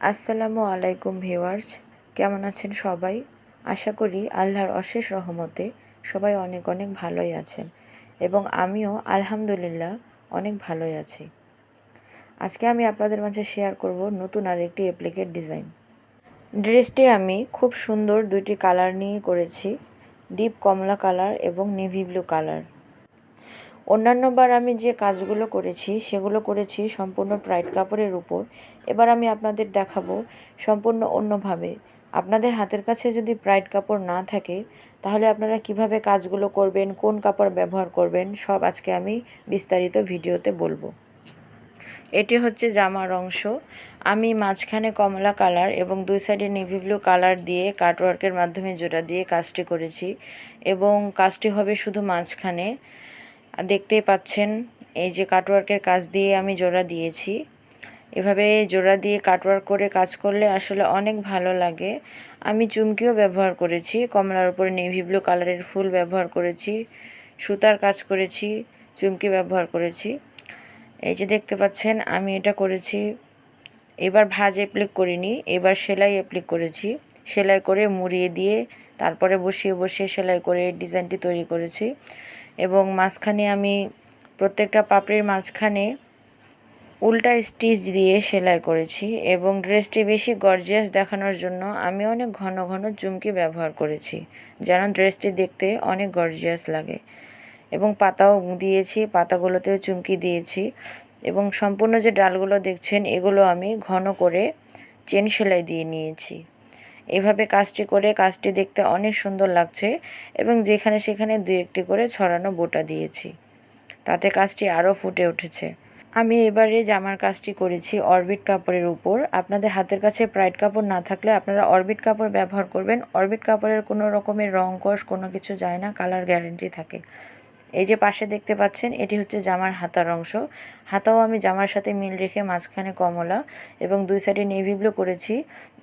আসসালামু আলাইকুম ভিউয়ার্স, কেমন আছেন সবাই? আশা করি আল্লাহর অশেষ রহমতে সবাই অনেক অনেক ভালোই আছেন এবং আমিও আলহামদুলিল্লাহ অনেক ভালোই আছি। আজকে আমি আপনাদের মাঝে শেয়ার করব নতুন আরেকটি অ্যাপ্লিকেট ডিজাইন ড্রেসটি আমি খুব সুন্দর দুইটি কালার নিয়ে করেছি ডিপ কমলা কালার এবং নেভি ব্লু কালার অন্যান্যবার আমি যে কাজগুলো করেছি, সেগুলো করেছি সম্পূর্ণ প্রাইড কাপড়ের উপর। এবার আমি আপনাদের দেখাবো সম্পূর্ণ অন্যভাবে। আপনাদের হাতের কাছে যদি প্রাইড কাপড় না থাকে, তাহলে আপনারা কীভাবে কাজগুলো করবেন, কোন কাপড় ব্যবহার করবেন, সব আজকে আমি বিস্তারিত ভিডিওতে বলব। এটি হচ্ছে জামার অংশ। আমি মাঝখানে কমলা কালার এবং দুই সাইডে নেভি ব্লু কালার দিয়ে কাটওয়ার্কের মাধ্যমে জোড়া দিয়ে কাজটি করেছি এবং কাজটি হবে শুধু মাঝখানে। দেখতেই পাচ্ছেন, এই যে কাটওয়ার্কের কাজ দিয়ে আমি জোড়া দিয়েছি। এভাবে জোড়া দিয়ে কাটওয়ার্ক করে কাজ করলে আসলে অনেক ভালো লাগে। আমি চুমকিও ব্যবহার করেছি, কমলার উপরে নেভি ব্লু কালারের ফুল ব্যবহার করেছি, সুতার কাজ করেছি, চুমকি ব্যবহার করেছি। এই যে দেখতে পাচ্ছেন, আমি এটা করেছি। এবার ভাজ অ্যাপ্লিক করিনি, এবার সেলাই অ্যাপ্লিক করেছি। সেলাই করে মুড়িয়ে দিয়ে তারপরে বসিয়ে বসিয়ে সেলাই করে ডিজাইনটি তৈরি করেছি। এবং মাঝখানে আমি প্রত্যেকটা পাপড়ির মাঝখানে উল্টা স্টিচ দিয়ে সেলাই করেছি এবং ড্রেসটি বেশি গর্জিয়াস দেখানোর জন্য আমি অনেক ঘন ঘন চুমকি ব্যবহার করেছি, যেন ড্রেসটি দেখতে অনেক গর্জিয়াস লাগে। এবং পাতাও দিয়েছি, পাতাগুলোতেও চুমকি দিয়েছি এবং সম্পূর্ণ যে ডালগুলো দেখছেন এগুলো আমি ঘন করে চেন সেলাই দিয়ে নিয়েছি। এভাবে কাজটি করে কাজটি দেখতে অনেক সুন্দর লাগছে এবং যেখানে সেখানে দু একটি করে ছড়ানো বোটা দিয়েছি। তাতে কাজটি আরও ফুটে উঠেছে। আমি এবারে জামার কাজটি করেছি অরবিট কাপড়ের উপর। আপনাদের হাতের কাছে প্রাইড কাপড় না থাকলে আপনারা অরবিট কাপড় ব্যবহার করবেন। অরবিট কাপড়ের কোনো রকমের রং, কষ, কোনো কিছু যায় না। কালার গ্যারেন্টি থাকে। এই যে পাশে দেখতে পাচ্ছেন, এটি হচ্ছে জামার হাতার অংশ। হাতাও আমি জামার সাথে মিল রেখে মাঝখানে কমলা এবং দুই সাইডে নেভি ব্লু করেছি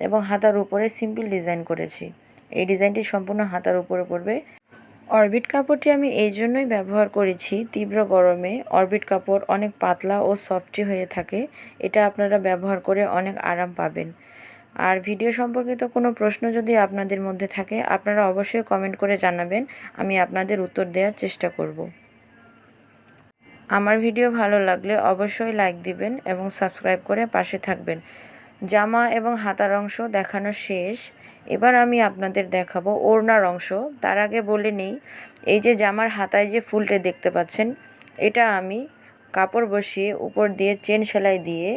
এবং হাতার উপরে সিম্পল ডিজাইন করেছি। এই ডিজাইনটি সম্পূর্ণ হাতার উপরে পড়বে। অরবিট কাপড়টি আমি এই জন্যই ব্যবহার করেছি তীব্র গরমে। অরবিট কাপড় অনেক পাতলা ও সফটি হয়ে থাকে। এটা আপনারা ব্যবহার করে অনেক আরাম পাবেন। আর ভিডিও সম্পর্কিত কোনো প্রশ্ন যদি আপনাদের মধ্যে থাকে, আপনারা অবশ্যই কমেন্ট করে জানাবেন, আমি আপনাদের উত্তর দেওয়ার চেষ্টা করব। আমার ভিডিও ভালো লাগলে অবশ্যই লাইক দিবেন এবং সাবস্ক্রাইব করে পাশে থাকবেন। জামা এবং হাতার অংশ দেখানো শেষ। এবার আমি আপনাদের দেখাবো ওড়নার অংশ। তার আগে বলে নিই, এই যে জামার হাতায় যে ফুলটা দেখতে পাচ্ছেন, এটা আমি কাপড় বসিয়ে উপর দিয়ে চেন সেলাই দিয়ে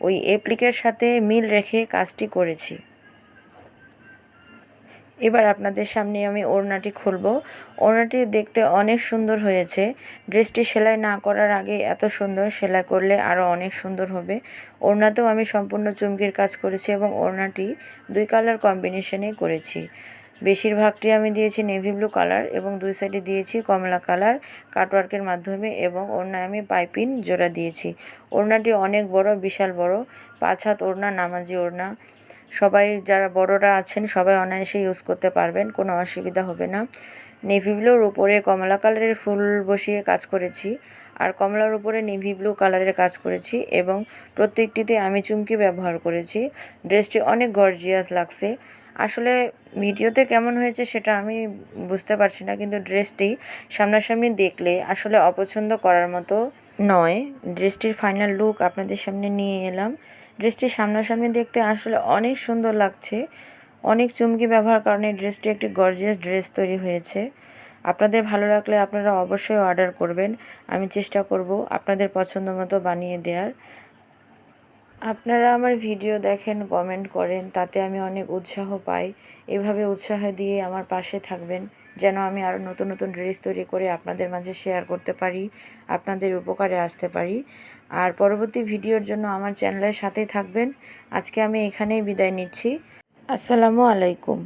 ওই অ্যাপ্লিকের সাথে মিল রেখে কাজটি করেছি। এবার আপনাদের সামনে আমি ওড়নাটি খুলব। ওড়নাটি দেখতে অনেক সুন্দর হয়েছে। ড্রেসটি সেলাই না করার আগে এত সুন্দর সেলাই করলে আরও অনেক সুন্দর হবে। ওড়নাতেও আমি সম্পূর্ণ চুমকির কাজ করেছি এবং ওড়নাটি দুই কালার কম্বিনেশনে করেছি। বেশিরভাগটি আমি দিয়েছি নেভি ব্লু কালার এবং দুই সাইডে দিয়েছি কমলা কালার কাটওয়ার্কের মাধ্যমে এবং ওড়নায় আমি পাইপিন জোড়া দিয়েছি। ওড়নাটি অনেক বড়, বিশাল বড়, পাঁচ হাত ওড়না, নামাজি ওড়না। সবাই যারা বড়রা আছেন, সবাই অনায়াসে ইউজ করতে পারবেন, কোনো অসুবিধা হবে না। নেভি ব্লুর উপরে কমলা কালারের ফুল বসিয়ে কাজ করেছি আর কমলার উপরে নেভি ব্লু কালারের কাজ করেছি এবং প্রত্যেকটিতে আমি চুমকি ব্যবহার করেছি। ড্রেসটি অনেক গর্জিয়াস লাগছে। আসলে ভিডিওতে কেমন হয়েছে সেটা আমি বুঝতে পারছি না, কিন্তু ড্রেসটি সামনাসামনি দেখলে আসলে অপছন্দ করার মতো নয়। ড্রেসটির ফাইনাল লুক আপনাদের সামনে নিয়ে এলাম। ড্রেসটি সামনাসামনি দেখতে আসলে অনেক সুন্দর লাগছে। অনেক চুমকি ব্যবহার কারণে ড্রেসটি একটি গর্জিয়াস ড্রেস তৈরি হয়েছে। আপনাদের ভালো লাগলে আপনারা অবশ্যই অর্ডার করবেন। আমি চেষ্টা করব আপনাদের পছন্দ মতো বানিয়ে দেওয়ার আপনারা আমার ভিডিও দেখেন, কমেন্ট করেন, তাতে আমি অনেক উৎসাহ পাই। এভাবে উৎসাহ দিয়ে আমার পাশে থাকবেন, যেন আমি আরও নতুন নতুন ড্রেস তৈরি করে আপনাদের মাঝে শেয়ার করতে পারি, আপনাদের উপকারে আসতে পারি। আর পরবর্তী ভিডিওর জন্য আমার চ্যানেলের সাথেই থাকবেন। আজকে আমি এখানেই বিদায় নিচ্ছি। আসসালামু আলাইকুম।